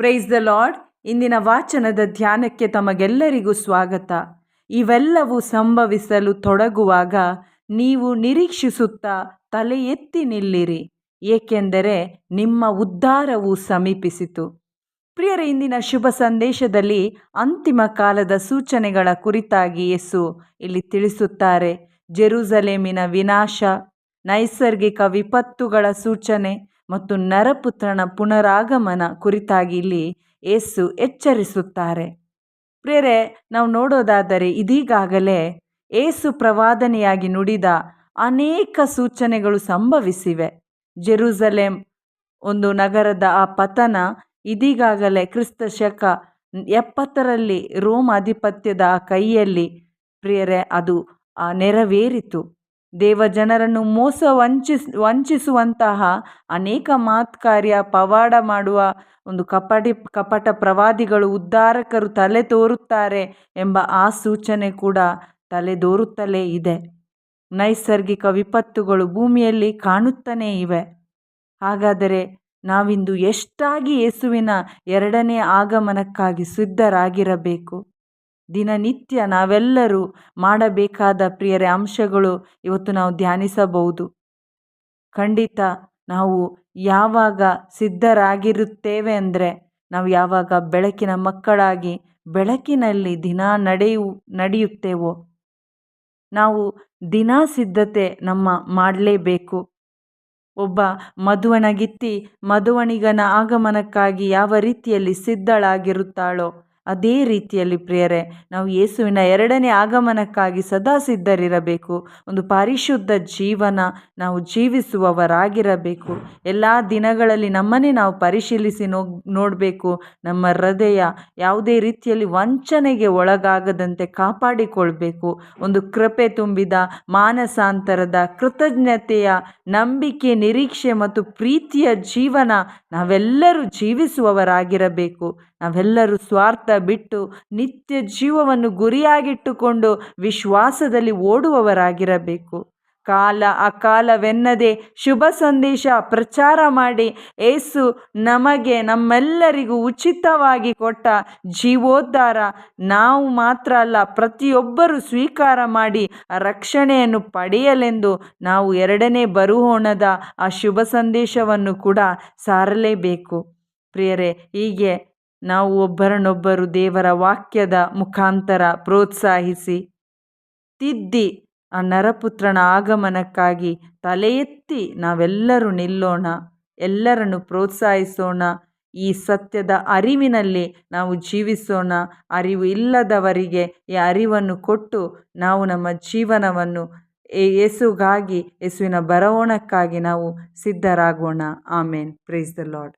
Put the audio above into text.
Price the lord ಇಂದಿನ ವಾಚನದ ಧ್ಯಾನಕ್ಕೆ ತಮಗೆಲ್ಲರಿಗೂ ಸ್ವಾಗತ. ಇವೆಲ್ಲವೂ ಸಂಭವಿಸಲು ತೊಡಗುವಾಗ ನೀವು ನಿರೀಕ್ಷಿಸುತ್ತಾ ತಲೆ ಎತ್ತಿ ನಿಲ್ಲಿರಿ. ಏಕೆಂದರೆ ನಿಮ್ಮ ಉದ್ಧಾರವು ಸಮೀಪಿಸಿತು. ಪ್ರಿಯರ, ಇಂದಿನ ಶುಭ ಸಂದೇಶದಲ್ಲಿ ಅಂತಿಮ ಕಾಲದ ಸೂಚನೆಗಳ ಕುರಿತಾಗಿ ಯೇಸು ಇಲ್ಲಿ ತಿಳಿಸುತ್ತಾರೆ. ಜೆರುಸಲೇಮಿನ ವಿನಾಶ, ನೈಸರ್ಗಿಕ ವಿಪತ್ತುಗಳ ಸೂಚನೆ ಮತ್ತು ನರಪುತ್ರನ ಪುನರಾಗಮನ ಕುರಿತಾಗಿ ಇಲ್ಲಿ ಏಸು ಎಚ್ಚರಿಸುತ್ತಾರೆ. ಪ್ರೇರೆ, ನಾವು ನೋಡೋದಾದರೆ ಇದೀಗಾಗಲೇ ಏಸು ಪ್ರವಾದನೆಯಾಗಿ ನುಡಿದ ಅನೇಕ ಸೂಚನೆಗಳು ಸಂಭವಿಸಿವೆ. ಜೆರೂಸಲೇಮ್, ಒಂದು ನಗರದ ಆ ಪತನ ಇದೀಗಾಗಲೇ ಕ್ರಿಸ್ತ ಶಕ ಎಪ್ಪತ್ತರಲ್ಲಿ ರೋಮ್ ಆಧಿಪತ್ಯದ ಕೈಯಲ್ಲಿ. ಪ್ರಿಯರೇ ಅದು ನೆರವೇರಿತು. ದೇವ ಜನರನ್ನು ಮೋಸ ವಂಚಿಸ್, ವಂಚಿಸುವಂತಹ ಅನೇಕ ಮಾತ್ಕಾರ್ಯ ಪವಾಡ ಮಾಡುವ ಒಂದು ಕಪಟಿ, ಕಪಟ ಪ್ರವಾದಿಗಳು ಉದ್ಧಾರಕರು ತಲೆ ತೋರುತ್ತಾರೆ ಎಂಬ ಆ ಸೂಚನೆ ಕೂಡ ತಲೆದೋರುತ್ತಲೇ ಇದೆ. ನೈಸರ್ಗಿಕ ವಿಪತ್ತುಗಳು ಭೂಮಿಯಲ್ಲಿ ಕಾಣುತ್ತಲೇ ಇವೆ. ಹಾಗಾದರೆ ನಾವಿಂದು ಎಷ್ಟಾಗಿ ಯೇಸುವಿನ ಎರಡನೇ ಆಗಮನಕ್ಕಾಗಿ ಸಿದ್ಧರಾಗಿರಬೇಕು? ದಿನನಿತ್ಯ ನಾವೆಲ್ಲರೂ ಮಾಡಬೇಕಾದ ಪ್ರಿಯರ ಅಂಶಗಳು ಇವತ್ತು ನಾವು ಧ್ಯಾನಿಸಬಹುದು. ಖಂಡಿತ ನಾವು ಯಾವಾಗ ಸಿದ್ಧರಾಗಿರುತ್ತೇವೆ ಅಂದರೆ ನಾವು ಯಾವಾಗ ಬೆಳಕಿನ ಮಕ್ಕಳಾಗಿ ಬೆಳಕಿನಲ್ಲಿ ದಿನ ನಡೆಯು, ನಡೆಯುತ್ತೇವೋ, ನಾವು ದಿನ ಸಿದ್ಧತೆ ನಮ್ಮ ಮಾಡಲೇಬೇಕು. ಒಬ್ಬ ಮಧುವನಗಿತ್ತಿ ಮಧುವಣಿಗನ ಆಗಮನಕ್ಕಾಗಿ ಯಾವ ರೀತಿಯಲ್ಲಿ ಸಿದ್ಧಳಾಗಿರುತ್ತಾಳೋ ಅದೇ ರೀತಿಯಲ್ಲಿ ಪ್ರಿಯರೇ, ನಾವು ಯೇಸುವಿನ ಎರಡನೇ ಆಗಮನಕ್ಕಾಗಿ ಸದಾ ಸಿದ್ಧರಿರಬೇಕು. ಒಂದು ಪರಿಶುದ್ಧ ಜೀವನ ನಾವು ಜೀವಿಸುವವರಾಗಿರಬೇಕು. ಎಲ್ಲ ದಿನಗಳಲ್ಲಿ ನಮ್ಮನ್ನೇ ನಾವು ಪರಿಶೀಲಿಸಿ ನೋ, ನೋಡಬೇಕು. ನಮ್ಮ ಹೃದಯ ಯಾವುದೇ ರೀತಿಯಲ್ಲಿ ವಂಚನೆಗೆ ಒಳಗಾಗದಂತೆ ಕಾಪಾಡಿಕೊಳ್ಬೇಕು. ಒಂದು ಕೃಪೆ ತುಂಬಿದ ಮಾನಸಾಂತರದ ಕೃತಜ್ಞತೆಯ ನಂಬಿಕೆ, ನಿರೀಕ್ಷೆ ಮತ್ತು ಪ್ರೀತಿಯ ಜೀವನ ನಾವೆಲ್ಲರೂ ಜೀವಿಸುವವರಾಗಿರಬೇಕು. ನಾವೆಲ್ಲರೂ ಸ್ವಾರ್ಥ ಬಿಟ್ಟು ನಿತ್ಯ ಜೀವವನ್ನು ಗುರಿಯಾಗಿಟ್ಟುಕೊಂಡು ವಿಶ್ವಾಸದಲ್ಲಿ ಓಡುವವರಾಗಿರಬೇಕು. ಕಾಲ ಅಕಾಲವೆನ್ನದೆ ಶುಭ ಸಂದೇಶ ಪ್ರಚಾರ ಮಾಡಿ ಏಸು ನಮಗೆ ನಮ್ಮೆಲ್ಲರಿಗೂ ಉಚಿತವಾಗಿ ಕೊಟ್ಟ ಜೀವೋದ್ಧಾರ ನಾವು ಮಾತ್ರ ಅಲ್ಲ, ಪ್ರತಿಯೊಬ್ಬರು ಸ್ವೀಕಾರ ಮಾಡಿ ರಕ್ಷಣೆಯನ್ನು ಪಡೆಯಲೆಂದು ನಾವು ಎರಡನೇ ಬರುಹೋಣದ ಆ ಶುಭ ಸಂದೇಶವನ್ನು ಕೂಡ ಸಾರಲೇಬೇಕು. ಪ್ರಿಯರೇ, ಹೀಗೆ ನಾವು ಒಬ್ಬರನ್ನೊಬ್ಬರು ದೇವರ ವಾಕ್ಯದ ಮುಖಾಂತರ ಪ್ರೋತ್ಸಾಹಿಸಿ ತಿದ್ದಿ ಆ ನರಪುತ್ರನ ಆಗಮನಕ್ಕಾಗಿ ತಲೆ ಎತ್ತಿ ನಾವೆಲ್ಲರೂ ನಿಲ್ಲೋಣ, ಎಲ್ಲರನ್ನು ಪ್ರೋತ್ಸಾಹಿಸೋಣ, ಈ ಸತ್ಯದ ಅರಿವಿನಲ್ಲಿ ನಾವು ಜೀವಿಸೋಣ. ಅರಿವು ಇಲ್ಲದವರಿಗೆ ಈ ಅರಿವನ್ನು ಕೊಟ್ಟು ನಾವು ನಮ್ಮ ಜೀವನವನ್ನು ಯೇಸುಗಾಗಿ, ಯೇಸುವಿನ ಬರವಣಕ್ಕಾಗಿ ನಾವು ಸಿದ್ಧರಾಗೋಣ. ಆಮೇನ್. Praise the Lord